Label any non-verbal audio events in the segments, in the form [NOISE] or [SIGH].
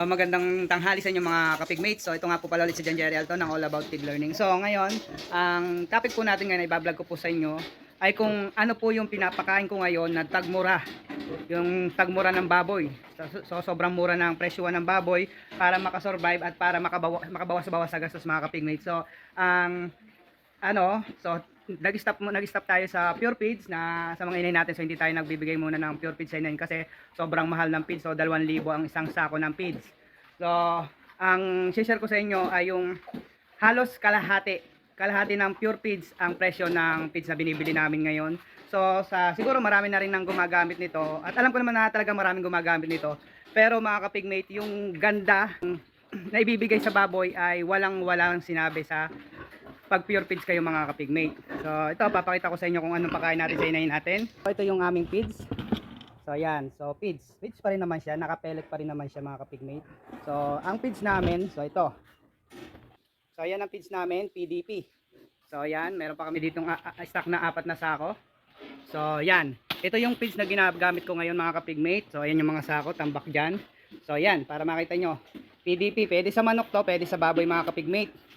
Uh, Magandang tanghali sa inyo mga kapigmates. So ito nga po pala ulit si John Jerry Alto ng All About Pig Learning. So ngayon, ang topic po natin ngayon, ibablog ko po sa inyo, ay kung ano po yung pinapakain ko ngayon na tagmura. Yung tagmura ng baboy. So, so sobrang mura ng presyo ng baboy para makasurvive at para makabawa, makabawas-bawas sa gastos mga kapigmates. So ang ano, so nag-stop mo nag-stop tayo sa pure feeds na sa mga inay natin so hindi tayo nagbibigay muna ng pure feeds sa inahin kasi sobrang mahal ng feeds so 2,000 ang isang sako ng feeds. So ang share ko sa inyo ay yung halos kalahati kalahati ng pure feeds ang presyo ng feeds na binibili namin ngayon. So sa siguro marami na rin nang gumagamit nito at alam ko naman na talaga maraming gumagamit nito. Pero mga kapigmate, yung ganda [CLEARS THROAT] na ibibigay sa baboy ay walang walang sinabi sa pag pure feeds kayo mga kapigmate. So ito papakita ko sa inyo kung anong pakain natin sa inahin natin. So, ito yung aming feeds. So ayan, so feeds. Feeds pa rin naman siya, naka-pellet pa rin naman siya mga kapigmate. So ang feeds namin, so ito. So ayan ang feeds namin, PDP. So ayan, meron pa kami ditong stock na apat na sako. So ayan, ito yung feeds na ginagamit ko ngayon mga kapigmate. So ayan yung mga sako, tambak dyan. So ayan, para makita nyo. PDP, pwede sa manok to, pwede sa baboy mga kapigmate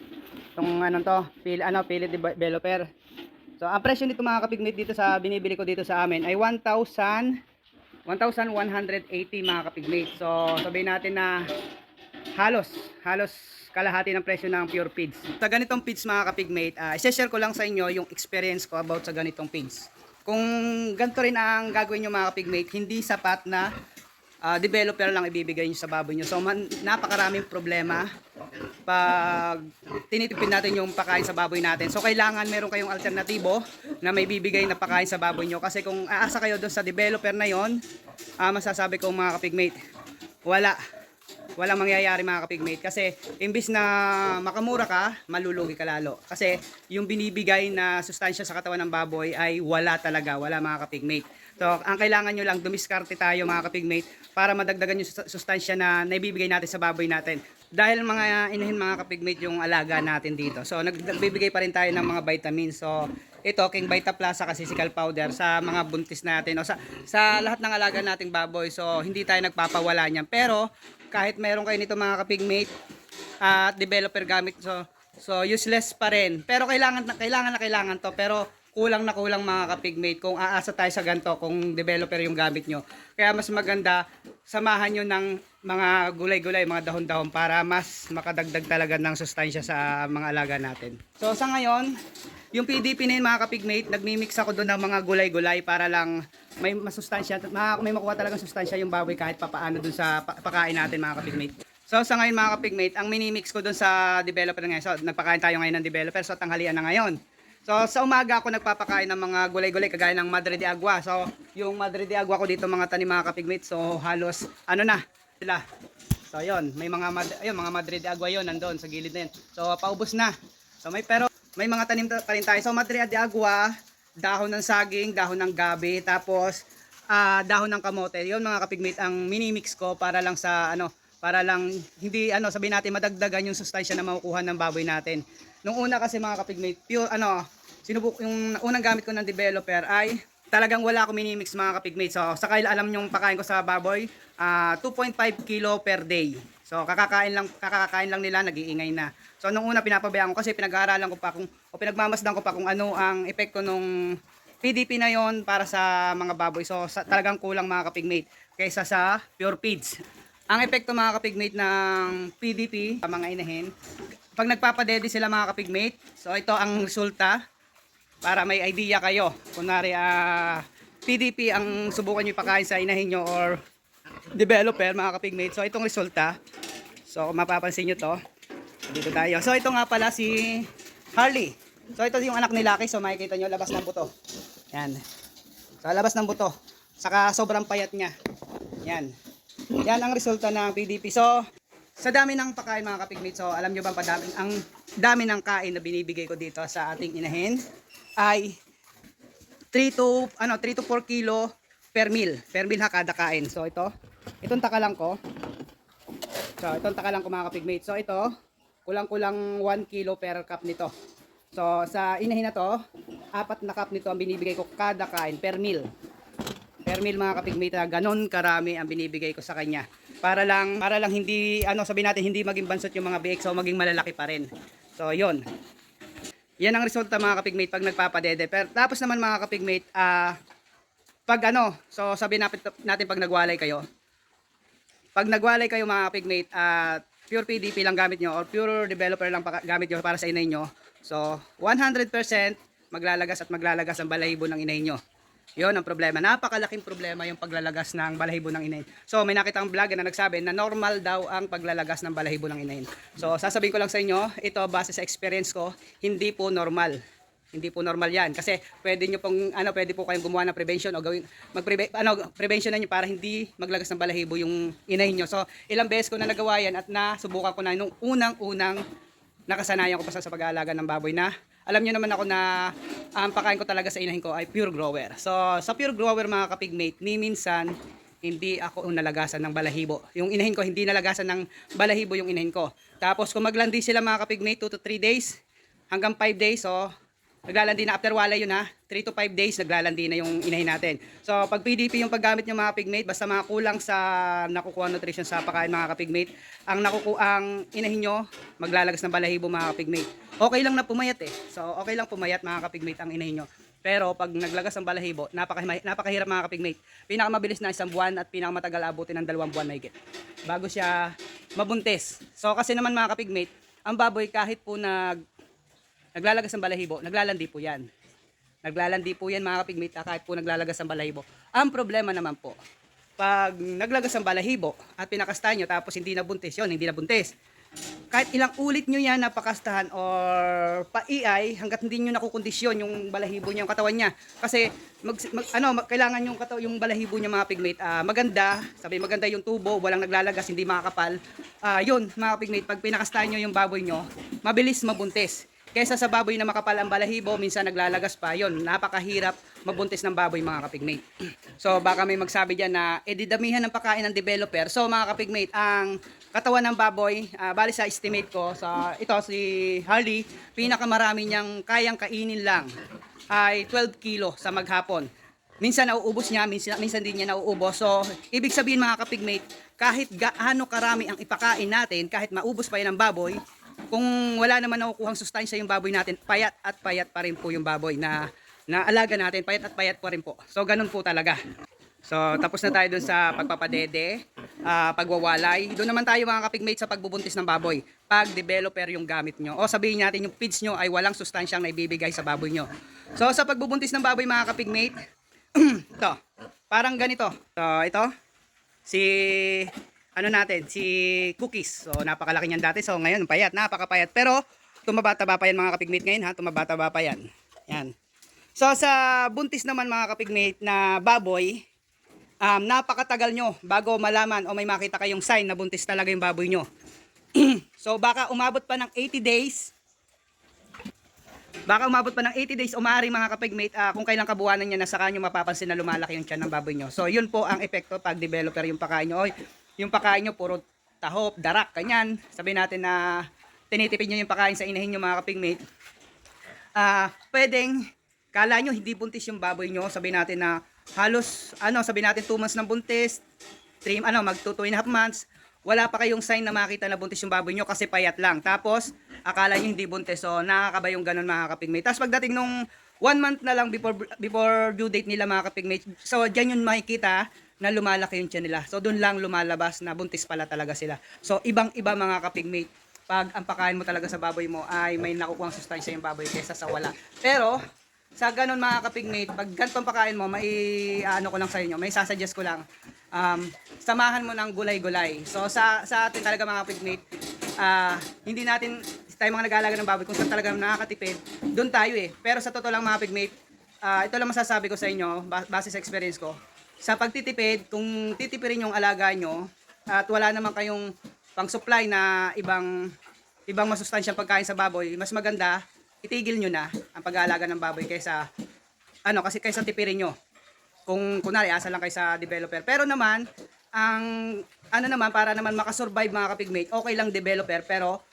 itong ano to, pil, ano, pilit developer. So, ang presyo nito mga kapigmate dito sa binibili ko dito sa amin ay 1,000 1,180 mga kapigmate. So, sabihin natin na halos, halos kalahati ng presyo ng pure feeds. Sa ganitong feeds mga kapigmate, uh, share ko lang sa inyo yung experience ko about sa ganitong feeds. Kung ganito rin ang gagawin nyo mga kapigmate, hindi sapat na ah, developer lang ibibigay nyo sa baboy nyo. So, man, napakaraming problema pag tinitipid natin yung pakain sa baboy natin. So, kailangan meron kayong alternatibo na may bibigay na pakain sa baboy nyo. Kasi kung aasa kayo doon sa developer na yon, ah, masasabi ko mga kapigmate, wala. Walang mangyayari mga kapigmate. Kasi, imbis na makamura ka, malulugi ka lalo. Kasi, yung binibigay na sustansya sa katawan ng baboy ay wala talaga. Wala mga kapigmate. So, ang kailangan nyo lang, dumiskarte tayo mga kapigmate para madagdagan yung sus- sustansya na naibibigay natin sa baboy natin. Dahil mga inahin mga kapigmate yung alaga natin dito. So, nag- nagbibigay pa rin tayo ng mga vitamins. So, ito, King Vita Plus sa Sisical Powder sa mga buntis natin. O sa, sa lahat ng alaga nating baboy. So, hindi tayo nagpapawala niyan. Pero, kahit meron kayo nito mga kapigmate at developer gamit, so, so useless pa rin. Pero kailangan, kailangan na kailangan to. Pero, kulang na kulang mga kapigmate kung aasa tayo sa ganito kung developer yung gamit nyo. Kaya mas maganda samahan nyo ng mga gulay-gulay, mga dahon-dahon para mas makadagdag talaga ng sustansya sa mga alaga natin. So sa ngayon, yung PDP na yun mga kapigmate, nagmimix ako doon ng mga gulay-gulay para lang may masustansya, ma- may makuha talagang sustansya yung baboy kahit papaano doon sa pa- pakain natin mga kapigmate. So sa ngayon mga kapigmate, ang minimix ko doon sa developer ngayon, so nagpakain tayo ngayon ng developer, so tanghalian na ngayon. So sa umaga ako nagpapakain ng mga gulay-gulay kagaya ng Madre de Agua. So yung Madre de Agua ko dito mga tanim mga kapigmate. So halos ano na sila. So yon, may mga mad ayun, mga Madre de Agua yon nandoon sa gilid na yun. So paubos na. So may pero may mga tanim ta- pa rin tayo. So Madre de Agua, dahon ng saging, dahon ng gabi, tapos ah, dahon ng kamote. Yon mga kapigmate ang mini-mix ko para lang sa ano para lang hindi ano sabihin natin madagdagan yung sustansya na makukuha ng baboy natin. Nung una kasi mga kapigmate, pure ano, sinubok yung unang gamit ko ng developer ay talagang wala ako minimix mga kapigmate. So sa kail alam yung pakain ko sa baboy, ah, 2.5 kilo per day. So kakakain lang kakakain lang nila, nag-iingay na. So nung una pinapabayaan ko kasi pinag-aaralan ko pa kung o pinagmamasdan ko pa kung ano ang epekto nung PDP na yon para sa mga baboy. So sa, talagang kulang mga kapigmate kaysa sa pure feeds. Ang epekto mga kapigmate ng PDP sa mga inahin, pag nagpapadede sila mga kapigmate, so ito ang resulta para may idea kayo. Kunwari ah, PDP ang subukan nyo ipakain sa inahin nyo or developer mga kapigmate. So itong resulta, so mapapansin nyo to, dito tayo. So ito nga pala si Harley. So ito yung anak ni Lucky, so makikita nyo labas ng buto. Yan. So labas ng buto. Saka sobrang payat niya. Yan. Yan ang resulta ng PDP. So, sa dami ng pagkain mga kapigmate, so alam nyo ba padami, ang dami ng kain na binibigay ko dito sa ating inahin ay 3 to, ano, 3 to 4 kilo per meal. Per meal ha, kada kain. So, ito, itong takalang ko. So, itong takalang ko mga kapigmate. So, ito, kulang-kulang 1 kilo per cup nito. So, sa inahin na to, apat na cup nito ang binibigay ko kada kain per meal per meal mga kapigmate, ganon karami ang binibigay ko sa kanya. Para lang para lang hindi ano sabi natin hindi maging bansot yung mga BX o maging malalaki pa rin. So, yun. Yan ang resulta mga kapigmate pag nagpapadede. Pero tapos naman mga kapigmate, ah pag ano, so sabi natin, natin pag nagwalay kayo, pag nagwalay kayo mga kapigmate, at pure PDP lang gamit nyo or pure developer lang gamit nyo para sa inay nyo, so 100% maglalagas at maglalagas ang balahibo ng inay nyo. Yon ang problema. Napakalaking problema yung paglalagas ng balahibo ng inahin. So may nakita ang vlog na nagsabi na normal daw ang paglalagas ng balahibo ng inahin. So sasabihin ko lang sa inyo, ito base sa experience ko, hindi po normal. Hindi po normal 'yan kasi pwede niyo pong ano pwede po kayong gumawa ng prevention o gawin mag ano prevention niyo para hindi maglagas ng balahibo yung inahin niyo. So ilang beses ko na nagawa 'yan at nasubukan ko na nung unang-unang nakasanayan ko pa sa pag-aalaga ng baboy na alam niyo naman ako na ang pakain ko talaga sa inahin ko ay pure grower. So sa pure grower mga kapigmate, ni minsan hindi ako nalagasan ng balahibo. Yung inahin ko hindi nalagasan ng balahibo yung inahin ko. Tapos kung maglandi sila mga kapigmate 2 to 3 days hanggang 5 days so naglalandi na after wala yun ha 3 to 5 days naglalandi na yung inahin natin. So pag PDP yung paggamit ng mga pigmate basta mga kulang sa nakukuha nutrition sa pagkain mga kapigmate ang nakuku ang inahin nyo maglalagas ng balahibo mga kapigmate. Okay lang na pumayat eh. So okay lang pumayat mga kapigmate ang inahin nyo. Pero pag naglagas ng balahibo, napaka, napakahirap mga kapigmate. Pinakamabilis na isang buwan at pinakamatagal abutin ng dalawang buwan mahigit. Bago siya mabuntis. So kasi naman mga kapigmate, ang baboy kahit po nag naglalagas ng balahibo, naglalandi po yan. Naglalandi po yan mga kapigmate ah, kahit po naglalagas ng balahibo. Ang problema naman po, pag naglagas ng balahibo at pinakastahan nyo tapos hindi nabuntis yun, hindi nabuntis. Kahit ilang ulit nyo yan napakastahan or paiay hanggat hindi nyo nakukondisyon yung balahibo niya, yung katawan niya. Kasi mag, mag- ano, mag- kailangan yung, kataw, yung balahibo niya mga pigmate ah, maganda, sabi maganda yung tubo, walang naglalagas, hindi makakapal. Ah, yun mga pigmate, pag pinakastahan nyo yung baboy nyo, mabilis mabuntis. Kesa sa baboy na makapal ang balahibo, minsan naglalagas pa. Yon, napakahirap mabuntis ng baboy mga kapigmate. So baka may magsabi diyan na edidamihan ng pagkain ng developer. So mga kapigmate, ang katawan ng baboy, ah, bali sa estimate ko, sa ito si Harley, pinakamarami niyang kayang kainin lang ay 12 kilo sa maghapon. Minsan nauubos niya, minsan, minsan din niya nauubos. So, ibig sabihin mga kapigmate, kahit gaano karami ang ipakain natin, kahit maubos pa yan ng baboy, kung wala naman nakukuhang sustansya yung baboy natin, payat at payat pa rin po yung baboy na naalaga natin, payat at payat pa rin po. So ganun po talaga. So tapos na tayo dun sa pagpapadede, ah, pagwawalay. Doon naman tayo mga kapigmate sa pagbubuntis ng baboy. Pag developer yung gamit nyo. O sabihin natin yung feeds nyo ay walang sustansyang naibibigay sa baboy nyo. So sa pagbubuntis ng baboy mga kapigmate, [CLEARS THROAT] ito, parang ganito. So ito, si ano natin, si Cookies. So napakalaki niyan dati. So ngayon payat, napakapayat. Pero tumabataba pa yan mga kapigmate ngayon ha, tumabataba pa yan. Yan. So sa buntis naman mga kapigmate na baboy, um, napakatagal nyo bago malaman o may makita kayong sign na buntis talaga yung baboy nyo. [CLEARS THROAT] so baka umabot pa ng 80 days Baka umabot pa ng 80 days o maaari mga kapigmate ah, kung kailang kabuuanan niya na saka nyo mapapansin na lumalaki yung tiyan ng baboy nyo. So yun po ang epekto pag developer yung pakain nyo. Oy, yung pakain nyo puro tahop, darak, kanyan. Sabi natin na tinitipid nyo yung pakain sa inahin nyo mga kapigmate. Ah, pwedeng kala nyo hindi buntis yung baboy nyo. Sabi natin na halos ano, sabi natin 2 months ng buntis, 3 ano, mag 2 and a half months. Wala pa kayong sign na makita na buntis yung baboy nyo kasi payat lang. Tapos, akala nyo hindi buntis. So, nakakaba yung ganun mga kapigmate. Tapos pagdating nung 1 month na lang before before due date nila mga kapigmate. So, dyan yun makikita na lumalaki yung tiyan nila. So, doon lang lumalabas na buntis pala talaga sila. So, ibang-iba mga kapigmate pag ang pakain mo talaga sa baboy mo ay may nakukuhang sustansya yung baboy kaysa sa wala. Pero, sa ganun mga kapigmate, pag ganitong pakain mo, may ano ko lang sa inyo, may sasuggest ko lang, um, samahan mo ng gulay-gulay. So sa sa atin talaga mga kapigmate, ah, hindi natin tayo mga nag-aalaga ng baboy kung saan talaga nakakatipid, doon tayo eh. Pero sa totoo lang mga kapigmate, ah, ito lang masasabi ko sa inyo, ba- base sa experience ko, sa pagtitipid, kung titipirin yung alaga nyo, at wala naman kayong pang-supply na ibang ibang masustansyang pagkain sa baboy, mas maganda itigil nyo na ang pag-aalaga ng baboy kaysa ano kasi kaysa tipirin nyo. Kung kunwari asa lang kayo sa developer. Pero naman ang ano naman para naman makasurvive mga kapigmate, okay lang developer pero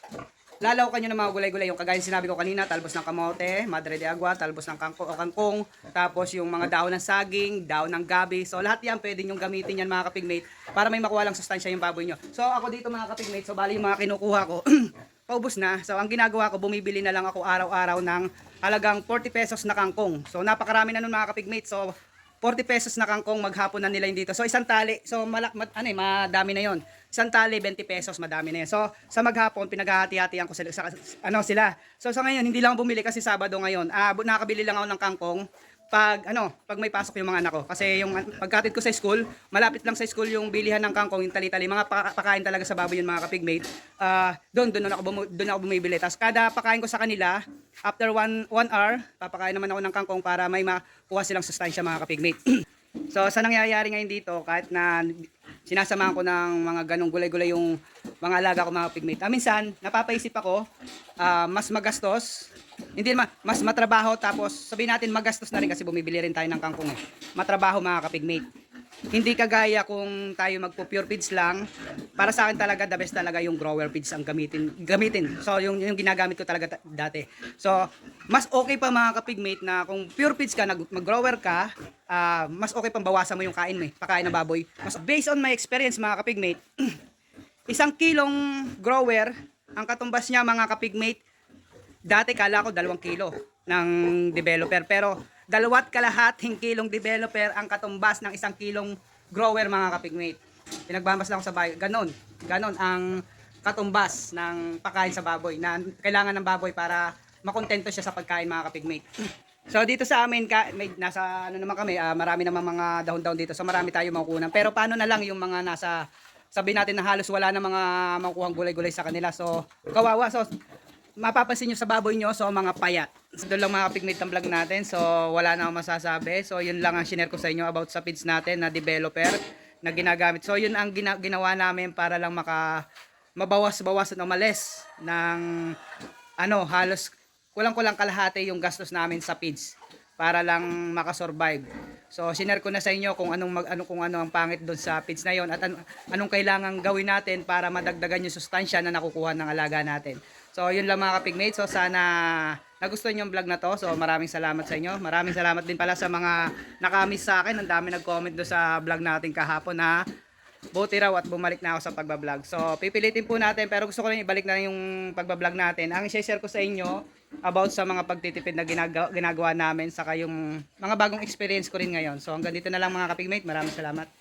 lalaw kanyo ng mga gulay-gulay. Yung kagaya sinabi ko kanina, talbos ng kamote, madre de agua, talbos ng kangkong, o kangkong, tapos yung mga dahon ng saging, dahon ng gabi. So lahat yan pwede nyong gamitin yan mga kapigmate para may makuha lang sustansya yung baboy nyo. So ako dito mga kapigmate, so bali yung mga kinukuha ko, [CLEARS THROAT] paubos na. So ang ginagawa ko, bumibili na lang ako araw-araw ng halagang 40 pesos na kangkong. So napakarami na nun mga kapigmate. So 40 pesos na kangkong maghapon na nila yung dito. So isang tali, so malak ma, ano eh, madami na yon. Isang tali 20 pesos, madami na yan. So sa maghapon pinaghahati-hatian ko sila sa, ano sila. So sa ngayon hindi lang bumili kasi Sabado ngayon. Ah, nakakabili lang ako ng kangkong pag ano, pag may pasok yung mga anak ko. Kasi yung pagkatid ko sa school, malapit lang sa school yung bilihan ng kangkong, yung tali-tali, mga paka- pakain talaga sa baboy yun mga kapigmate. Ah, doon doon ako bumu- doon ako bumibili. Tapos kada pakain ko sa kanila, after one, one hour, papakain naman ako ng kangkong para may makuha silang sustansya mga kapigmate. [CLEARS THROAT] so sa nangyayari ngayon dito, kahit na sinasamahan ko ng mga ganong gulay-gulay yung mga alaga ko mga pigmate. Ah, minsan, napapaisip ako, ah, mas magastos, hindi naman, mas matrabaho tapos sabihin natin magastos na rin kasi bumibili rin tayo ng kangkong eh. Matrabaho mga kapigmate. Hindi kagaya kung tayo magpo pure feeds lang. Para sa akin talaga the best talaga yung grower feeds ang gamitin. Gamitin. So yung yung ginagamit ko talaga ta- dati. So mas okay pa mga kapigmate na kung pure feeds ka mag-grower ka, ah, mas okay pang bawasan mo yung kain mo eh, pakain ng baboy. Mas based on my experience mga kapigmate, [CLEARS THROAT] isang kilong grower, ang katumbas niya mga kapigmate, dati kala ko dalawang kilo ng developer. Pero dalawat kalahating kilong developer ang katumbas ng isang kilong grower mga kapigmate. Pinagbambas lang ako sa bahay. Ganon. Ganon ang katumbas ng pagkain sa baboy na kailangan ng baboy para makontento siya sa pagkain mga kapigmate. So dito sa amin ka, may nasa ano naman kami, ah, marami naman mga dahon-dahon dito. So marami tayo makukunan. Pero paano na lang yung mga nasa sabi natin na halos wala na mga makukuhang gulay-gulay sa kanila. So kawawa. So mapapansin nyo sa baboy nyo, so mga payat. So doon lang mga pigmate ng vlog natin. So wala na akong masasabi. So yun lang ang share ko sa inyo about sa feeds natin na developer na ginagamit. So yun ang gina- ginawa namin para lang maka mabawas-bawas at umalis ng ano, halos kulang-kulang kalahati yung gastos namin sa feeds para lang makasurvive. So, sinare ko na sa inyo kung anong mag, ano kung ano ang pangit doon sa feeds na yon at an- anong kailangan gawin natin para madagdagan yung sustansya na nakukuha ng alaga natin. So, yun lang mga kapigmates. So, sana nagustuhan yung vlog na to. So, maraming salamat sa inyo. Maraming salamat din pala sa mga nakamiss sa akin. Ang dami nag-comment doon sa vlog natin kahapon na buti raw at bumalik na ako sa pagbablog. So, pipilitin po natin pero gusto ko lang ibalik na yung pagbablog natin. Ang i-share ko sa inyo about sa mga pagtitipid na ginagawa, ginagawa namin saka yung mga bagong experience ko rin ngayon. So, hanggang dito na lang mga kapigmate. Maraming salamat.